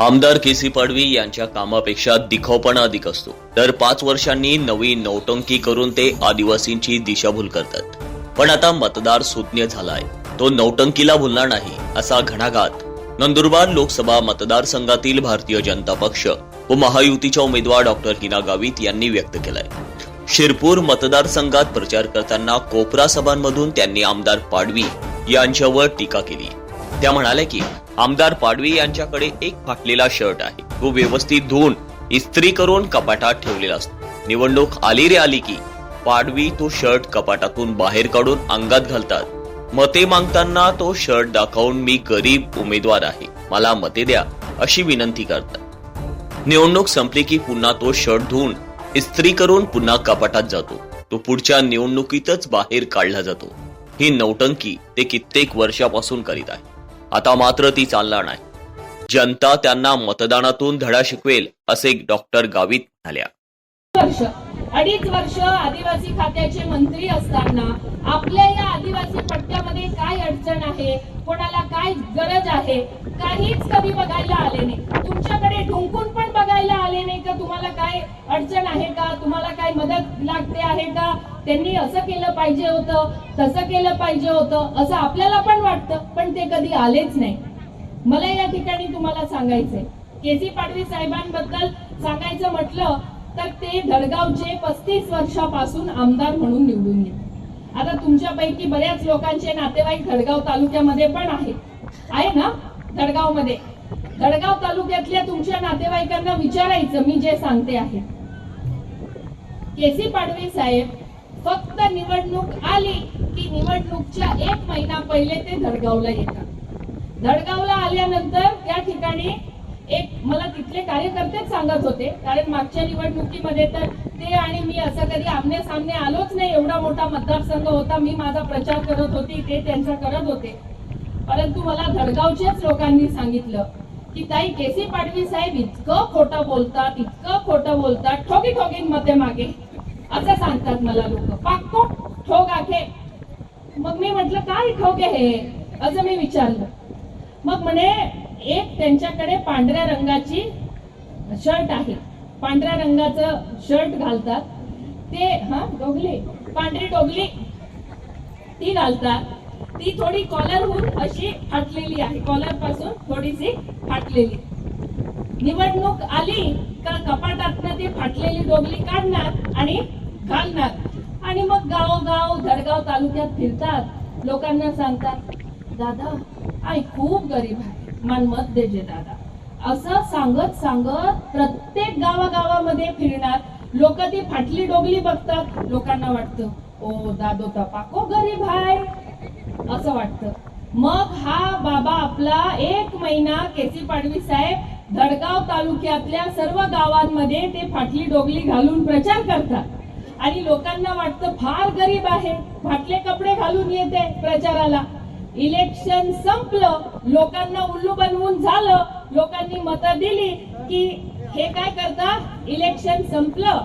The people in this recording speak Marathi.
आमदार केसी पाडवी यांच्या कामापेक्षा दिखावपणा अधिक असतो. दर पाच वर्षांनी नवी नौटंकी करून ते आदिवासींची दिशाभूल करतात. पण आता मतदार सुज्ञ झालाय. तो नौटंकीला भुलणार नाही असा घणाघात. नंदुरबार लोकसभा मतदारसंघातील भारतीय जनता पक्ष व महायुतीच्या उमेदवार डॉक्टर हिना गावित यांनी व्यक्त केलाय. शिरपूर मतदारसंघात प्रचार करताना कोपरा सभांमधून त्यांनी आमदार पाडवी यांच्यावर टीका केली. त्या म्हणाल्या की आमदार पाडवी यांच्याकडे एक फाटलेला शर्ट आहे. तो व्यवस्थित धुवून इस्त्री करून कपाटात ठेवलेला असतो. निवडणूक आली रे आली की पाडवी तो शर्ट कपाटातून बाहेर काढून अंगात घालतात. मते मागताना तो शर्ट दाखवून मी गरीब उमेदवार आहे. मला मते द्या अशी विनंती करतात. निवडणूक संपली की पुन्हा तो शर्ट धुवून इस्त्री करून पुन्हा कपाटात जातो. तो पुढच्या निवडणुकीतच बाहेर काढला जातो. ही नौटंकी ते कित्येक वर्षापासून करीत आहे. आता मात्र ती चालणार नाही. जनता त्यांना मतदानातून धडा शिकवेल असे डॉक्टर गावित म्हणाल्या. वर्ष अडीच वर्ष आदिवासी खात्याचे मंत्री असताना आपल्या या आदिवासी पट्ट्यामध्ये काय अडचण आहे कोणाला काय गरज आहे काहीच कधी बघायला आले नाही. तुमच्याकडे ढुंकून पण तुम्हाला काय अडचण आहे का? तुम्हाला काय मदत लागते आहे का? त्यांनी असं केलं पाहिजे होतं तसं केलं पाहिजे होतं असं आपल्याला पण वाटतं पण ते कधी आलेच नाही. मला या ठिकाणी तुम्हाला सांगायचंय. केसी पाडवी साहेबांबद्दल सांगायचं म्हटलं तर ते धडगावचे पस्तीस वर्षापासून आमदार म्हणून निवडून येत आता तुमच्यापैकी बऱ्याच लोकांचे नातेवाईक धडगाव तालुक्यामध्ये पण आहे आहे ना? धडगावमध्ये दडगाव तालुक्यातल्या तुमच्या नातेवाईकांना विचारायचं मी जे सांगते आहे. केसी पाडवी साहेब फक्त निवडणूक आली की निवडणूकच्या एक महिना पहिले ते धडगावला येतात. धडगावला आल्यानंतर त्या ठिकाणी एक मला तिथले कार्यकर्तेच सांगत होते कारण मागच्या निवडणुकीमध्ये तर ते आणि मी असं कधी आमने सामने आलोच नाही एवढा मोठा मतदारसंघ होता मी माझा प्रचार करत होती ते त्यांचा करत होते. परंतु मला धडगावच्याच लोकांनी सांगितलं की ताई केसी पाडवी साहेब इतकं खोटं बोलतात इतकं खोटं बोलतात ठोकी ठोकी मध्ये मागे. असं सांगतात मला लोक. पाक्को ठोक आखे. मग मी म्हटलं काय ठोक आहे हे? असं मी विचारलं. मग म्हणे एक त्यांच्याकडे पांढऱ्या रंगाची शर्ट आहे. पांढऱ्या रंगाचं शर्ट घालतात. ते हा डोगली पांढरी डोगली ती घालतात. ती थोडी कॉलरहून अशी फाटलेली आहे. कॉलरपासून थोडीशी फाटलेली. निवडणूक आली का कपाटातनं ती फाटलेली डोगली काढणार आणि घालणार. आणि मग गावोगाव धडगाव तालुक्यात फिरतात. लोकांना सांगतात दादा आई खूप गरीब आहे. मनमत देजे दादा. असं सांगत सांगत प्रत्येक गावागावामध्ये फिरणार. लोक ती फाटली डोगली बघतात. लोकांना वाटतं ओ दादो तपाको गरीब आहे. असं वाटतं. मग हा बाबा आपला एक महिना केसी पाडवी साहेब धडगाव तालुक्यातल्या सर्व गावांमध्ये ते फाटली डोगली घालून प्रचार करतात. आणि लोकांना वाटतं फार गरीब आहे. फाटले कपडे घालून येते प्रचाराला. इलेक्शन संपलं लोकांना उल्लू बनवून झालं. लोकांनी मतं दिली की हे काय करतात? इलेक्शन संपलं.